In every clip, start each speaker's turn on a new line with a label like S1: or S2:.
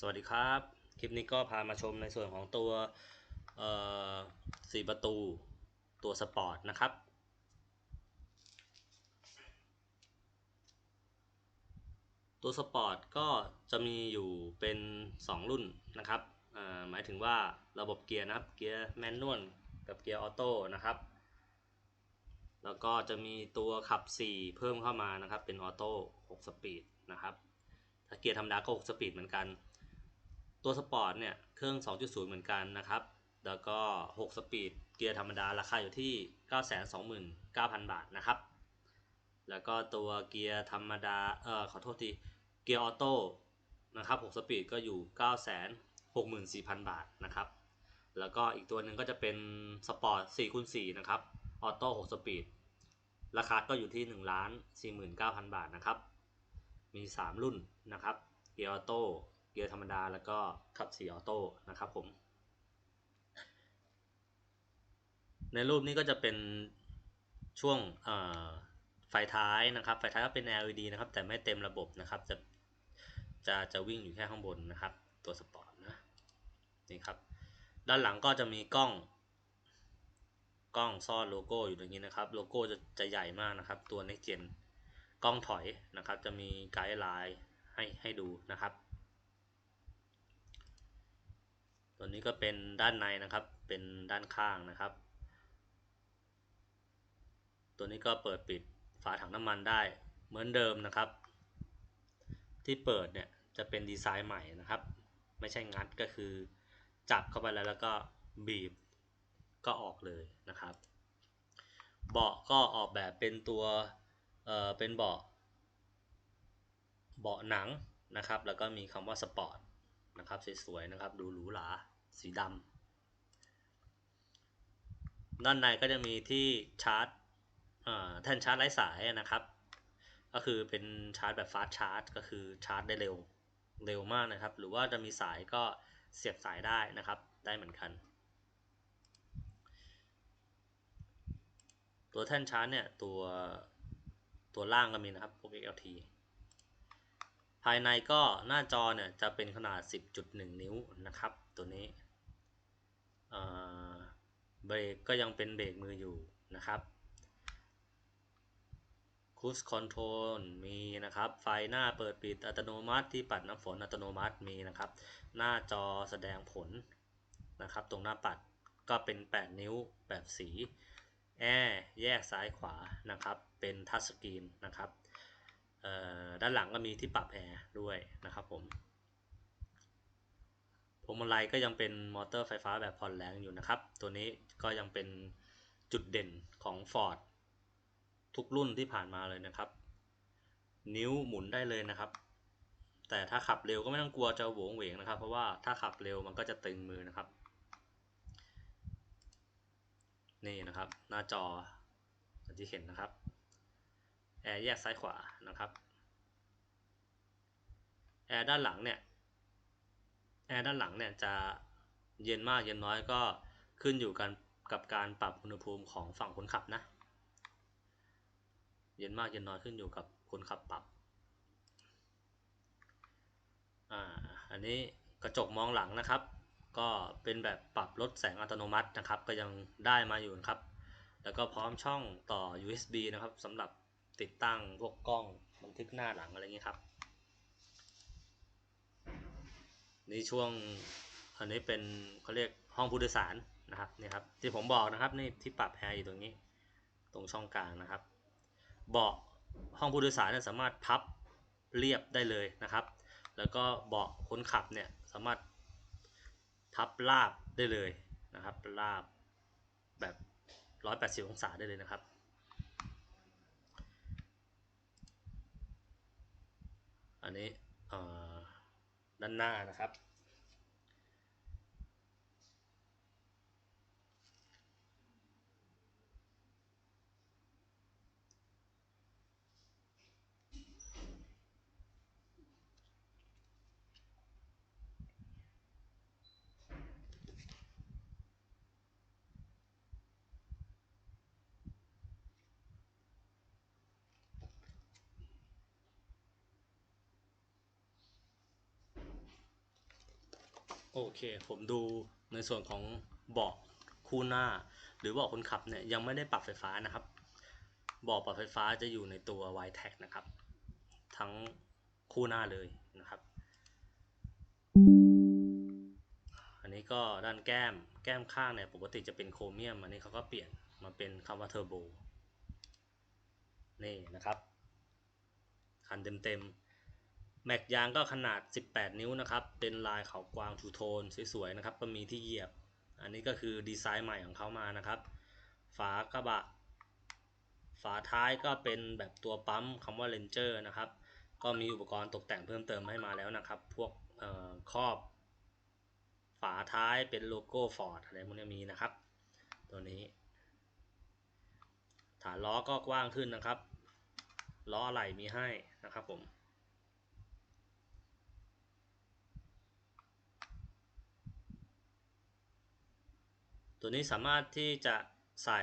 S1: สวัสดีครับ คลิปนี้ก็พามาชมในส่วนของตัวสี่ประตูตัวสปอร์ตนะครับ ตัวสปอร์ตก็จะมีอยู่เป็น 2 รุ่นนะครับหมายถึงว่าระบบเกียร์นะครับ เกียร์แมนนวลกับเกียร์ออโต้นะครับ แล้วก็จะมีตัวขับ 4 เพิ่มเข้ามานะครับ เป็นออโต้6สปีดนะครับถ้าเกียร์ธรรมดาก็6สปีดเหมือนกัน ตัวสปอร์ตเนี่ยเครื่อง 2.0 เหมือนกันนะครับ แล้วก็ 6 สปีดเกียร์ธรรมดาราคาอยู่ที่ 929,000 บาทนะครับ แล้วก็ตัวเกียร์ธรรมดาเออขอโทษทีเกียร์ออโต้นะครับ 6 สปีดก็อยู่ 964,000 บาทนะครับ แล้วก็อีกตัวหนึ่งก็จะเป็นสปอร์ต4คูณ4นะครับออโต้6สปีดราคาก็อยู่ที่1ล้าน49,000 บาทนะครับ มี 3 รุ่นนะครับเกียร์ออโต้ เกียร์ธรรมดาแล้วก็ขับสีออโต้นะครับผม ในรูปนี้ก็จะเป็นช่วงไฟท้ายนะครับ ไฟท้ายก็เป็น LED นะครับ แต่ไม่เต็มระบบนะครับ จะจะจะวิ่งอยู่แค่ข้างบนนะครับ ตัวสปอร์ตนะนี่ครับ ด้านหลังก็จะมีกล้อง กล้องซ่อนโลโก้อยู่ตรงนี้นะครับ โลโก้จะจะใหญ่มากนะครับ ตัวในเจนกล้องถอยนะครับ จะมีไกด์ไลน์ให้ให้ดูนะครับ ตัวนี้ก็เป็นด้านในนะครับ เป็นด้านข้างนะครับ ตัวนี้ก็เปิดปิดฝาถังน้ำมันได้เหมือนเดิมนะครับ ที่เปิดเนี่ยจะเป็นดีไซน์ใหม่นะครับ ไม่ใช่งัดก็คือจับเข้าไปแล้วแล้วก็บีบก็ออกเลยนะครับ เบาะก็ออกแบบเป็นตัวเอ่อเป็นเบาะเบาะหนังนะครับ แล้วก็มีคำว่าสปอร์ต นะครับสวยๆนะครับ ดูหรูหราสีดำด้านในก็จะมีที่ชาร์จแท่นชาร์จไร้สายนะครับ ก็คือเป็นชาร์จแบบฟาสชาร์จก็คือชาร์จได้เร็วเร็วมากนะครับ หรือว่าจะมีสายก็เสียบสายได้นะครับ ได้เหมือนกัน ตัวแท่นชาร์จเนี่ยตัวตัวล่างก็มีนะครับพวก XLT ายในก็หน้าจอเนี่ยจะเป็นขนาด 10.1 นิ้วนะครับ ตัวนี้เบรกก็ยังเป็นเบรกมืออยู่นะครับคูสคอนโทรลมีนะครับ ไฟหน้าเปิดปิดอัตโนมัติที่ปัดน้ำฝนอัตโนมัติมีนะครับ หน้าจอแสดงผลนะครับ ตรงหน้าปัดก็เป็น 8 นิ้วแบบสี แอร์แยกซ้ายขวานะครับ เป็นทัชสกรีนนะครับ ด้านหลังก็มีที่ปรับแอร์ด้วยนะครับผมพวงมาลัยก็ยังเป็นมอเตอร์ไฟฟ้าแบบผ่อนแรงอยู่นะครับ ตัวนี้ก็ยังเป็นจุดเด่นของ Ford ทุกรุ่นที่ผ่านมาเลยนะครับ นิ้วหมุนได้เลยนะครับ แต่ถ้าขับเร็วก็ไม่ต้องกลัวจะโหวงเหวงนะครับ เพราะว่าถ้าขับเร็วมันก็จะตึงมือนะครับ นี่นะครับ หน้าจอที่เห็นนะครับ แอร์แยกซ้ายขวานะครับแอร์ด้านหลังเนี่ยแอร์ด้านหลังเนี่ยจะเย็นมากเย็นน้อยก็ขึ้นอยู่กันกับการปรับอุณหภูมิของฝั่งคนขับนะเย็นมากเย็นน้อยขึ้นอยู่กับคนขับปรับอ่าอันนี้กระจกมองหลังนะครับ ก็เป็นแบบปรับลดแสงอัตโนมัตินะครับ ก็ยังได้มาอยู่นะครับ แล้วก็พร้อมช่องต่อ USB นะครับสำหรับ ติดตั้งพวกกล้องบันทึกหน้าหลังอะไรเงี้ยครับนี่ช่วงอันนี้เป็นเขาเรียกห้องผู้โดยสารนะครับนี่ครับที่ผมบอกนะครับนี่ที่ปรับแอร์อยู่ตรงนี้ตรงช่องกลางนะครับ เบาะห้องผู้โดยสารเนี่ยสามารถพับเรียบได้เลยนะครับ แล้วก็เบาะคนขับเนี่ยสามารถพับราบได้เลยนะครับราบแบบ 180 องศาได้เลยนะครับ อันนี้ด้านหน้านะครับ โอเค ผมดูในส่วนของเบาะคู่หน้า หรือเบาะคนขับเนี่ยยังไม่ได้ปรับไฟฟ้านะครับเบาะปรับไฟฟ้าจะอยู่ในตัว y t e c นะครับ ทั้งคู่หน้าเลยนะครับ อันนี้ก็ด้านแก้มแก้มข้างเนี่ยปกติจะเป็นโครเมียม อันนี้เขาก็เปลี่ยนมาเป็นคำว่าเทอร์โบนี่นะครับคันเต็มๆ แม็กยางก็ขนาด 18 นิ้วนะครับ เป็นลายเขากวางทูโทนสวยๆนะครับ ก็มีที่เหยียบ อันนี้ก็คือดีไซน์ใหม่ของเขามานะครับ ฝากระบะ ฝาท้ายก็เป็นแบบตัวปั๊มคำว่า Ranger นะครับ ก็มีอุปกรณ์ตกแต่งเพิ่มเติมให้มาแล้วนะครับ พวกครอบ ฝาท้ายเป็นโลโก้ Ford อะไรพวกนี้มีนะครับ ตัวนี้ ฐานล้อก็กว้างขึ้นนะครับ ล้ออะไหล่มีให้นะครับผม ตัวนี้สามารถที่จะใส่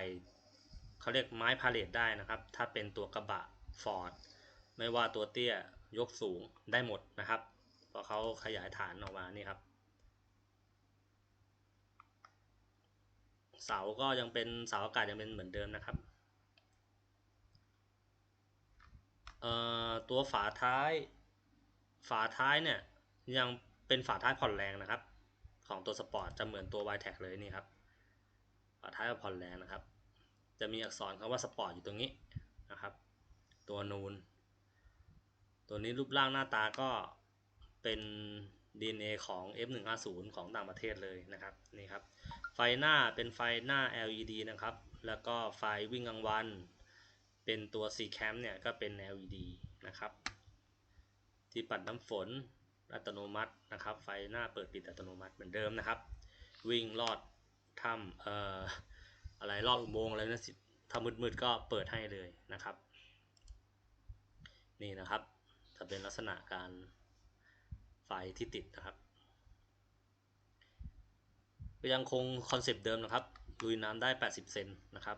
S1: เขาเรียกไม้พาเลทได้นะครับ ถ้าเป็นตัวกระบะ Ford ไม่ว่าตัวเตี้ยยกสูงได้หมดนะครับเพราะเขาขยายฐานออกมานี่ครับ เสาก็ยังเป็นเสาอากาศยังเป็นเหมือนเดิมนะครับตัวฝาท้าย ฝาท้ายเนี่ยยังเป็นฝาท้ายผ่อนแรงนะครับ ของตัวสปอร์ตจะเหมือนตัว y t e c เลยนี่ครับ ท้ายผ่อนแรงนะครับ จะมีอักษรคำว่าสปอร์ตอยู่ตรงนี้นะครับ ตัวนูน ตัวนี้รูปร่างหน้าตาก็เป็น DNA ของ F150 ของต่างประเทศเลยนะครับนี่ครับ ไฟหน้าเป็นไฟหน้า LED นะครับ แล้วก็ไฟวิ่งกลางวัน เป็นตัว C cam เนี่ยก็เป็น LED นะครับ ที่ปัดน้ำฝนอัตโนมัตินะครับ ไฟหน้าเปิดปิดอัตโนมัติเหมือนเดิมนะครับ วิ่งลอด ถ้ำเอ่ออะไรลอดอุโมงค์อะไรนะถ้ามืดๆก็เปิดให้เลยนะครับ นี่นะครับจะเป็นลักษณะการไฟที่ติดนะครับก็ยังคงคอนเซปต์เดิมนะครับลุยน้ำได้ 80 เซนนะครับ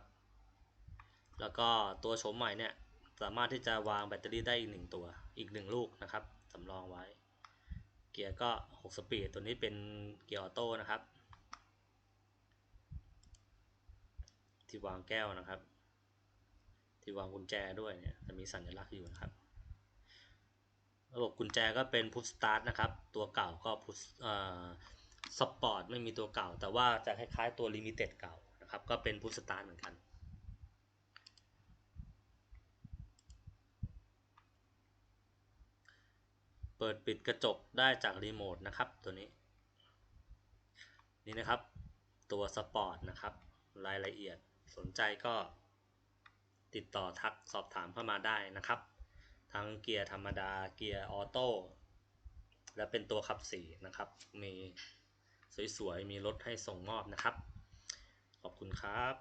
S1: แล้วก็ตัวโฉมใหม่เนี่ยสามารถที่จะวางแบตเตอรี่ได้อีกหนึ่งตัวอีกหนึ่งลูกนะครับสำรองไว้ เกียร์ก็ 6 สปีด ตัวนี้เป็นเกียร์ออโต้นะครับ ที่วางแก้วนะครับ ที่วางกุญแจด้วยเนี่ยจะมีสัญลักษณ์อยู่นะครับ ระบบกุญแจก็เป็นพุทสตาร์ทนะครับ ตัวเก่าก็พุทสปอร์ตไม่มีตัวเก่า แต่ว่าจะคล้ายๆตัวลิมิเต็ดเก่านะครับ ก็เป็นพุทสตาร์ทเหมือนกันเปิดปิดกระจกได้จากรีโมทนะครับตัวนี้ นี่นะครับตัวสปอร์ตนะครับรายละเอียด สนใจก็ติดต่อทักสอบถามเข้ามาได้นะครับ ทั้งเกียร์ธรรมดาเกียร์ออโต้และเป็นตัวขับสีนะครับ มีสวยๆ มีรถให้ส่งมอบนะครับ ขอบคุณครับ